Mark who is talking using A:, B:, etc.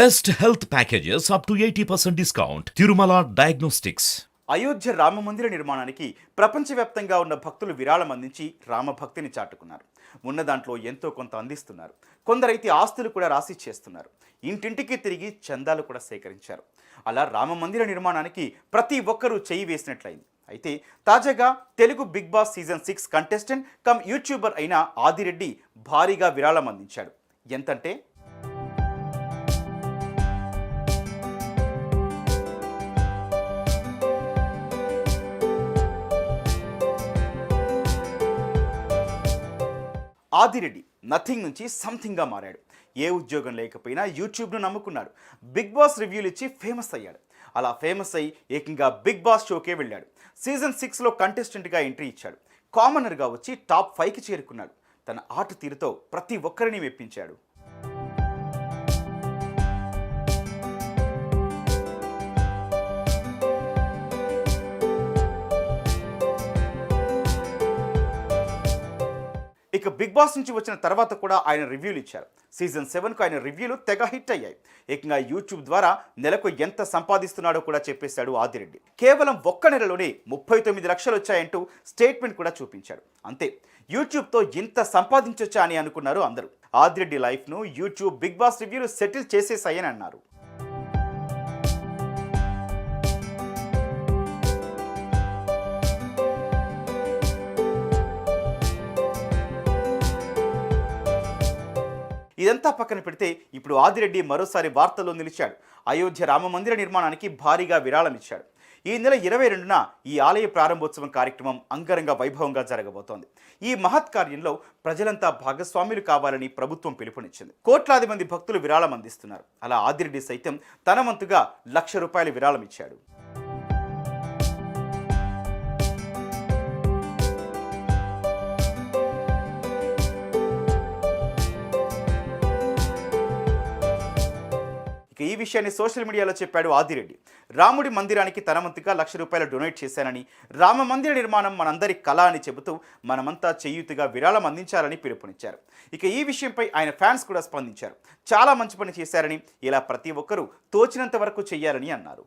A: Best health packages up to eighty percent discount Tirumala diagnostics
B: Ayodhya రామమందిర నిర్మాణానికి ప్రపంచవ్యాప్తంగా ఉన్న భక్తులు విరాళం అందించి రామభక్తిని చాటుకున్నారు. ఉన్న దాంట్లో ఎంతో కొంత అందిస్తున్నారు. కొందరైతే ఆస్తులు కూడా రాసి చేస్తున్నారు. ఇంటింటికి తిరిగి చందాలు కూడా సేకరించారు. అలా రామ మందిర నిర్మాణానికి ప్రతి ఒక్కరూ చేయి వేసినట్లయింది. అయితే తాజాగా Telugu Bigg Boss season six contestant cum YouTuber అయిన ఆదిరెడ్డి భారీగా విరాళం అందించాడు. ఎంతంటే ఆదిరెడ్డి నథింగ్ నుంచి సంథింగ్గా మారాడు. ఏ ఉద్యోగం లేకపోయినా యూట్యూబ్ను నమ్ముకున్నాడు. బిగ్ బాస్ రివ్యూలు ఇచ్చి ఫేమస్ అయ్యాడు. అలా ఫేమస్ అయ్యి ఏకంగా బిగ్ బాస్ షోకే వెళ్ళాడు. సీజన్ సిక్స్లో కంటెస్టెంట్గా ఎంట్రీ ఇచ్చాడు. కామనర్గా వచ్చి టాప్ ఫైవ్కి చేరుకున్నాడు. తన ఆట తీరుతో ప్రతి ఒక్కరిని మెప్పించాడు. ఇక బిగ్ బాస్ నుంచి వచ్చిన తర్వాత కూడా ఆయన రివ్యూలు ఇచ్చారు. సీజన్ సెవెన్కు ఆయన రివ్యూలు తెగ హిట్ అయ్యాయి. ఏకంగా యూట్యూబ్ ద్వారా నెలకు ఎంత సంపాదిస్తున్నాడో కూడా చెప్పేశాడు ఆదిరెడ్డి. కేవలం ఒక్క నెలలోనే ముప్పై తొమ్మిది లక్షలు వచ్చాయంటూ స్టేట్మెంట్ కూడా చూపించాడు. అంతే యూట్యూబ్తో ఇంత సంపాదించొచ్చా అని అనుకున్నారు అందరూ. ఆదిరెడ్డి లైఫ్ను యూట్యూబ్ బిగ్ బాస్ రివ్యూలు సెటిల్ చేసేసాయని అన్నారు. ఇదంతా పక్కన పెడితే ఇప్పుడు ఆదిరెడ్డి మరోసారి వార్తల్లో నిలిచాడు. అయోధ్య రామ మందిర నిర్మాణానికి భారీగా విరాళం ఇచ్చాడు ఈ నెల ఇరవై రెండున ఈ ఆలయ ప్రారంభోత్సవం కార్యక్రమం అంగరంగ వైభవంగా జరగబోతోంది. ఈ మహత్ కార్యంలో ప్రజలంతా భాగస్వాములు కావాలని ప్రభుత్వం పిలుపునిచ్చింది. కోట్లాది మంది భక్తులు విరాళం అందిస్తున్నారు. అలా ఆదిరెడ్డి సైతం తన వంతుగా లక్ష రూపాయల విరాళం ఇచ్చాడు ఇక ఈ విషయాన్ని సోషల్ మీడియాలో చెప్పాడు ఆదిరెడ్డి. రాముడి మందిరానికి తన వంతుగా లక్ష రూపాయలు డొనేట్ చేశానని రామ మందిర నిర్మాణం మనందరి కళ అని చెబుతూ మనమంతా చేయూతిగా విరాళం అందించాలని పిలుపునిచ్చారు. ఇక ఈ విషయంపై ఆయన ఫ్యాన్స్ కూడా స్పందించారు. చాలా మంచి పని చేశారని ఇలా ప్రతి ఒక్కరూ తోచినంత వరకు చేయాలని అన్నారు.